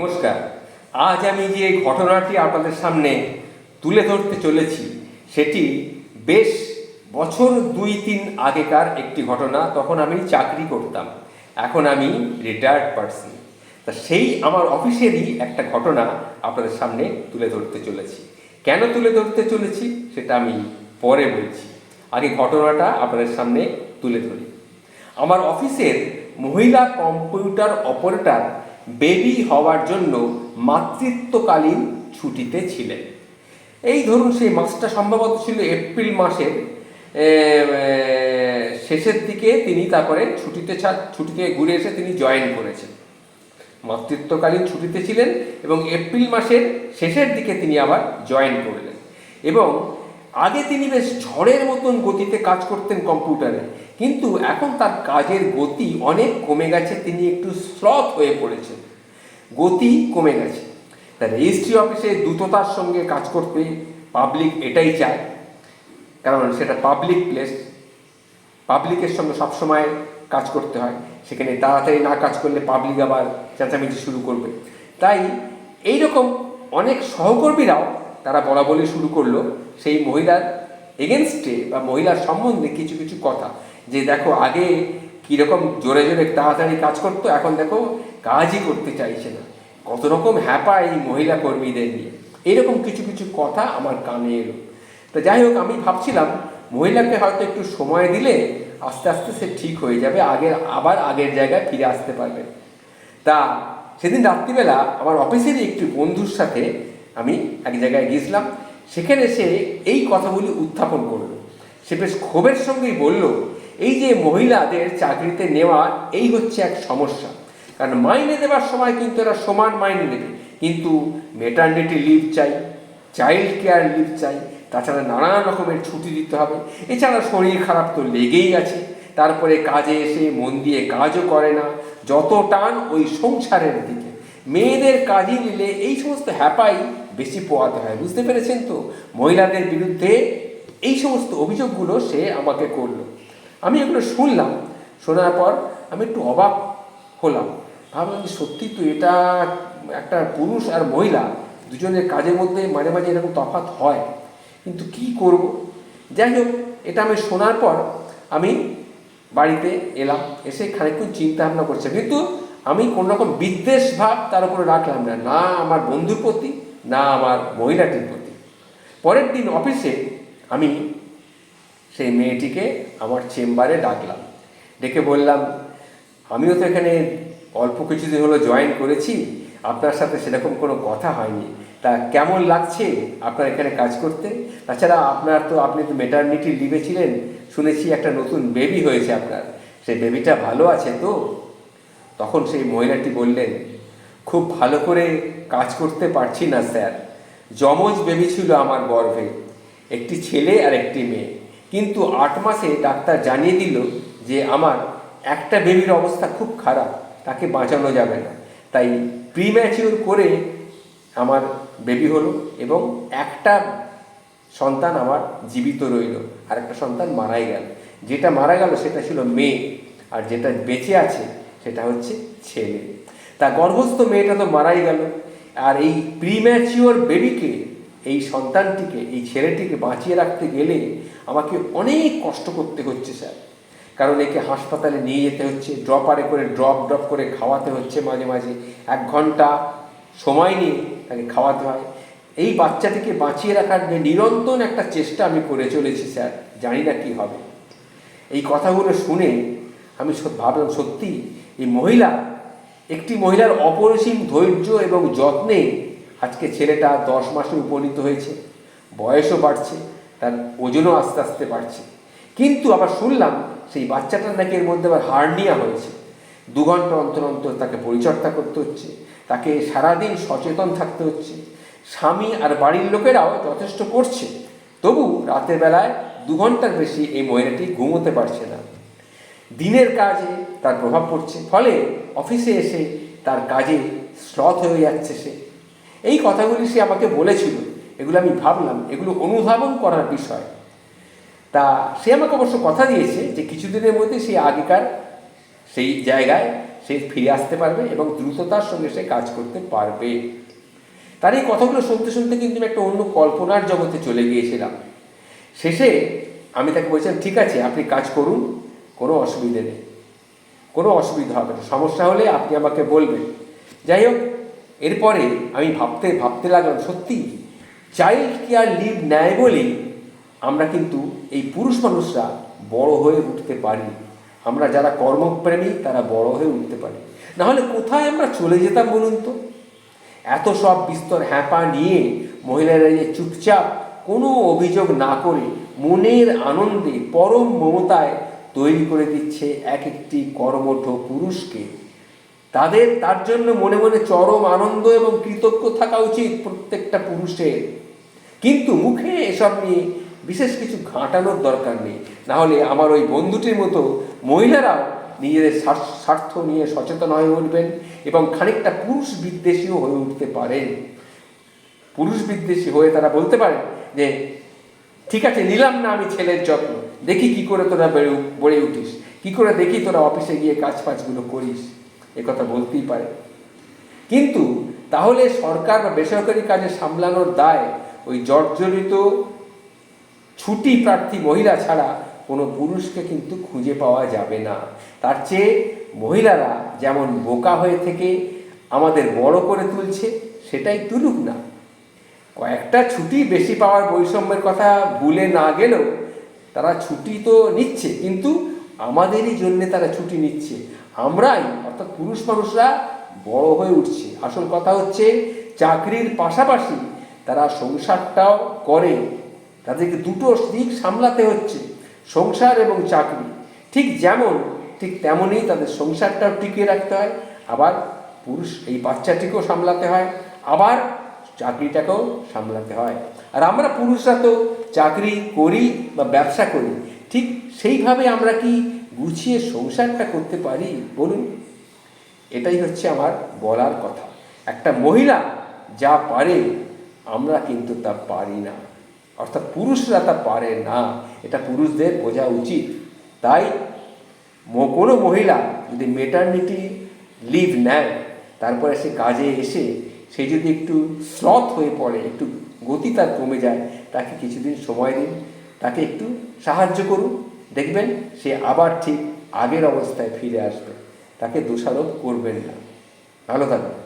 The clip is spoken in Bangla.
নমস্কার। আজ আমি যে ঘটনাটি আপনাদের সামনে তুলে ধরতে চলেছি, সেটি বেশ বছর দুই তিন আগেকার একটি ঘটনা, তখন আমি চাকরি করতাম, এখন আমি রিটায়ার্ড পার্সন তা সেই আমার অফিসেরই একটা ঘটনা আপনাদের সামনে তুলে ধরতে চলেছি। কেন তুলে ধরতে চলেছি, সেটা আমি পরে বলছি। আগে ঘটনাটা আপনাদের সামনে তুলে ধরি। আমার অফিসের মহিলা কম্পিউটার অপারেটর বেবি হওয়ার জন্য মাতৃত্বকালীন ছুটিতে ছিলেন। এই ধরুন সেই মাসটা সম্ভবত ছিল এপ্রিল মাসের শেষের দিকে তিনি তারপরে ছুটিতে ছা- ছুটি ঘুরে এসে তিনি জয়েন করেছেন। মাতৃত্বকালীন ছুটিতে ছিলেন এবং এপ্রিল মাসের শেষের দিকে তিনি আবার জয়েন করলেন। এবং আগে তিনি বেশ ঝড়ের মতন গতিতে কাজ করতেন কম্পিউটারে, কিন্তু এখন তার কাজের গতি অনেক কমে গেছে, তিনি একটু স্লথ হয়ে পড়েছেন। গতি কমে গেছে। তা রেজিস্ট্রি অফিসে দ্রুততার সঙ্গে কাজ করতে পাবলিক এটাই চায়। কারণ সেটা পাবলিক প্লেস পাবলিকের সঙ্গে সবসময় কাজ করতে হয়। সেখানে তাড়াতাড়ি না কাজ করলে পাবলিক আবার চেঁচামেচি শুরু করবে। তাই এই রকম অনেক সহকর্মীরাও তারা বলা বলি শুরু করল সেই মহিলার এগেনস্টে বা মহিলার সম্বন্ধে কিছু কিছু কথা। যে দেখো, আগে কীরকম জোরে জোরে তাড়াতাড়ি কাজ করতো, এখন দেখো কাজই করতে চাইছে না। কত রকম হ্যাপা এই মহিলা কর্মীদের নিয়ে। এরকম কিছু কিছু কথা আমার কানে এলো। তো যাই হোক, আমি ভাবছিলাম মহিলাকে হয়তো একটু সময় দিলে আস্তে আস্তে সে ঠিক হয়ে যাবে, আগের, আবার আগের জায়গায় ফিরে আসতে পারবে। তা সেদিন রাত্রিবেলা আমার অফিসেরই একটি বন্ধুর সাথে আমি এক জায়গায় গিয়েছিলাম। সেখানে সে এই কথাগুলি উত্থাপন করল। সে বেশ ক্ষোভের সঙ্গেই বলল এই যে মহিলাদের চাকরিতে নেওয়া, এই হচ্ছে এক সমস্যা। কারণ মাইনে দেওয়ার সময় কিন্তু এরা সমান মাইনে নেবে। কিন্তু মেটার্নিটি লিভ চাই চাইল্ড কেয়ার লিভ চাই, তাছাড়া নানান রকমের ছুটি দিতে হবে। এছাড়া শরীর খারাপ তো লেগেই আছে। তারপরে কাজে এসে মন দিয়ে কাজও করে না। যত টান ওই সংসারের দিকে। মেয়েদের কাজই নিলে এই সমস্ত হ্যাপাই বেশি পোয়াতে হয়, বুঝতে পেরেছেন তো? মহিলাদের বিরুদ্ধে এই সমস্ত অভিযোগগুলো সে আমাকে করল। আমি এগুলো শুনলাম। শোনার পর আমি একটু অবাক হলাম। ভাবলাম যে সত্যি তো এটা একটা পুরুষ আর মহিলা দুজনের কাজের মধ্যে মাঝে মাঝে এরকম তফাৎ হয়। কিন্তু কি করব? যাই হোক, এটা আমি শোনার পর আমি বাড়িতে এলাম, এসে খানিকক্ষণ চিন্তা ভাবনা করছে। কিন্তু আমি কোনো রকম বিদ্বেষ ভাব তার উপরে রাখলাম না না আমার বন্ধুর প্রতি, না আমার মহিলাটির প্রতি। পরের দিন অফিসে আমি সেই মেয়েটিকে আমার চেম্বারে ডাকলাম। ডেকে বললাম, আমিও তো এখানে অল্প কিছুদিন হলো জয়েন করেছি। আপনার সাথে সেরকম কোনো কথা হয়নি। তা কেমন লাগছে আপনার এখানে কাজ করতে? তাছাড়া আপনার তো আপনি তো মেটার্নিটি লিভে ছিলেন। শুনেছি একটা নতুন বেবি হয়েছে আপনার। সেই বেবিটা ভালো আছে তো? তখন সেই মহিলাটি বললেন, খুব ভালো করে কাজ করতে পারছি না স্যার। যমজ বেবি ছিল আমার গর্ভে। একটি ছেলে আর একটি মেয়ে। কিন্তু আট মাসে ডাক্তার জানিয়ে দিল যে আমার একটা বেবির অবস্থা খুব খারাপ, তাকে বাঁচানো যাবে না। তাই প্রিম্যাচিওর করে আমার বেবি হলো এবং একটা সন্তান আমার জীবিত রইল, আর একটা সন্তান মারাই গেল। যেটা মারা গেল সেটা ছিল মেয়ে, আর যেটা বেঁচে আছে সেটা হচ্ছে ছেলে। তা গর্ভস্থ মেয়েটা তো মারাই গেল, আর এই প্রিম্যাচিওর বেবিকে এই সন্তানটিকে, এই ছেলেটিকে বাঁচিয়ে রাখতে গেলে আমাকে অনেক কষ্ট করতে হচ্ছে, স্যার। কারণ একে হাসপাতালে নিয়ে যেতে হচ্ছে, ড্রপারে করে, ড্রপ ড্রপ করে খাওয়াতে হচ্ছে মাঝে মাঝে। এক ঘণ্টা সময় নিয়ে তাকে খাওয়াতে হয়। এই বাচ্চাটিকে বাঁচিয়ে রাখার যে নিরন্তর একটা চেষ্টা আমি করে চলেছি, স্যার, জানি না কী হবে। এই কথাগুলো শুনে আমি ভাবলাম, সত্যি, এই মহিলা, একটি মহিলার অপরিসীম ধৈর্য এবং যত্নে আজকে ছেলেটা দশ মাসে উপনীত হয়েছে, বয়সও বাড়ছে, তার ওজনও আস্তে আস্তে বাড়ছে। কিন্তু আবার শুনলাম সেই বাচ্চাটার নাকি এর মধ্যে আবার হার্নিয়া হয়েছে। দু ঘণ্টা অন্তর অন্তর তাকে পরিচর্যা করতে হচ্ছে, তাকে সারাদিন সচেতন থাকতে হচ্ছে, স্বামী আর বাড়ির লোকেরাও যথেষ্ট করছে। তবু রাতের বেলায় দু ঘণ্টার বেশি এই মহিলাটি ঘুমোতে পারছে না। দিনের কাজে তার প্রভাব পড়ছে, ফলে অফিসে এসে তার কাজে স্লথ হয়ে যাচ্ছে সে। এই কথাগুলি সে আমাকে বলেছিল। এগুলো আমি ভাবলাম, এগুলো অনুধাবন করার বিষয়। তা সে আমাকে অবশ্য কথা দিয়েছে যে কিছুদিনের মধ্যে সে আগেকার সেই জায়গায় সে ফিরে আসতে পারবে এবং দ্রুততার সঙ্গে সে কাজ করতে পারবে। তার এই কথাগুলো শুনতে শুনতে কিন্তু আমি একটা অন্য কল্পনার জগতে চলে গিয়েছিলাম। শেষে আমি তাকে বলছিলাম, ঠিক আছে, আপনি কাজ করুন, কোনো অসুবিধে নেই, কোনো অসুবিধা হবে না, সমস্যা হলে আপনি আমাকে বলবেন। যাই হোক এরপরে আমি ভাবতে ভাবতে লাগলাম, সত্যি চাইল্ড কেয়ার লিভ নেয় বলেই আমরা কিন্তু এই পুরুষ মানুষরা বড় হয়ে উঠতে পারি। আমরা যারা কর্মপ্রেমী, তারা বড় হয়ে উঠতে পারি। নাহলে কোথায় আমরা চলে যেতাম বলুন তো? এত সব বিস্তর হ্যাপা নিয়ে মহিলারা যে চুপচাপ কোনো অভিযোগ না করে মনের আনন্দে পরম মমতায় তৈরি করে দিচ্ছে এক একটি কর্মঠ পুরুষকে। তাদের, তার জন্য মনে মনে চরম আনন্দ এবং কৃতজ্ঞ থাকা উচিত প্রত্যেকটা পুরুষের। কিন্তু মুখে এসব নিয়ে বিশেষ কিছু ঘাঁটানোর দরকার নেই। নাহলে আমার ওই বন্ধুটির মতো মহিলারাও নিজেদের স্বার্থ- নিয়ে সচেতন হয়ে উঠবেন এবং খানিকটা পুরুষ বিদ্বেষীও হয়ে উঠতে পারেন। পুরুষ বিদ্বেষী হয়ে তারা বলতে পারেন যে, ঠিক আছে, নিলাম না আমি ছেলের যত্ন। দেখি কি করে তোরা বেড়ে বেড়ে উঠিস। কি করে দেখি তোরা অফিসে গিয়ে কাজ ফাজগুলো করিস? কথা বলতেই পারে। কিন্তু তাহলে সরকার বা বেসরকারি কাজে সামলানোর দায় ওই জর্জরিত ছুটি প্রার্থী মহিলা ছাড়া কোনো পুরুষকে কিন্তু খুঁজে পাওয়া যাবে না। তার চেয়ে মহিলারা যেমন বোকা হয়ে থেকে আমাদের বড় করে তুলছে, সেটাই তুলুক না। কয়েকটা ছুটি বেশি পাওয়ার বৈষম্যের কথা ভুলে না গেলেও তারা ছুটি তো নিচ্ছে, কিন্তু আমাদেরই জন্যে তারা ছুটি নিচ্ছে। আমরাই, অর্থাৎ পুরুষ মানুষরা বড় হয়ে উঠছে। আসল কথা হচ্ছে, চাকরির পাশাপাশি তারা সংসারটাও করে। তাদেরকে দুটো দিক সামলাতে হচ্ছে, সংসার এবং চাকরি। ঠিক যেমন, ঠিক তেমনই তাদের সংসারটাও টিকিয়ে রাখতে হয়। আবার পুরুষ, এই বাচ্চাটিকেও সামলাতে হয়, আবার চাকরিটাকেও সামলাতে হয়। আর আমরা পুরুষরা তো চাকরি করি বা ব্যবসা করি ঠিক সেইভাবে আমরা কি গুছিয়ে সংসারটা করতে পারি? বলুন। এটাই হচ্ছে আমার বলার কথা। একটা মহিলা যা পারে, আমরা কিন্তু তা পারি না। অর্থাৎ পুরুষরা তা পারে না। এটা পুরুষদের বোঝা উচিত। তাই কোনো মহিলা যদি মেটার্নিটি লিভ নেয়, তারপরে সে কাজে এসে সে যদি একটু স্লথ হয়ে পড়ে, একটু গতি তার কমে যায়, তাকে কিছুদিন সময় দিন। তাকে একটু সাহায্য করুন। দেখবেন সে আবার ঠিক আগের অবস্থায় ফিরে আসবে। তাকে দোষারোপ করবেন না। ভালো থাকবেন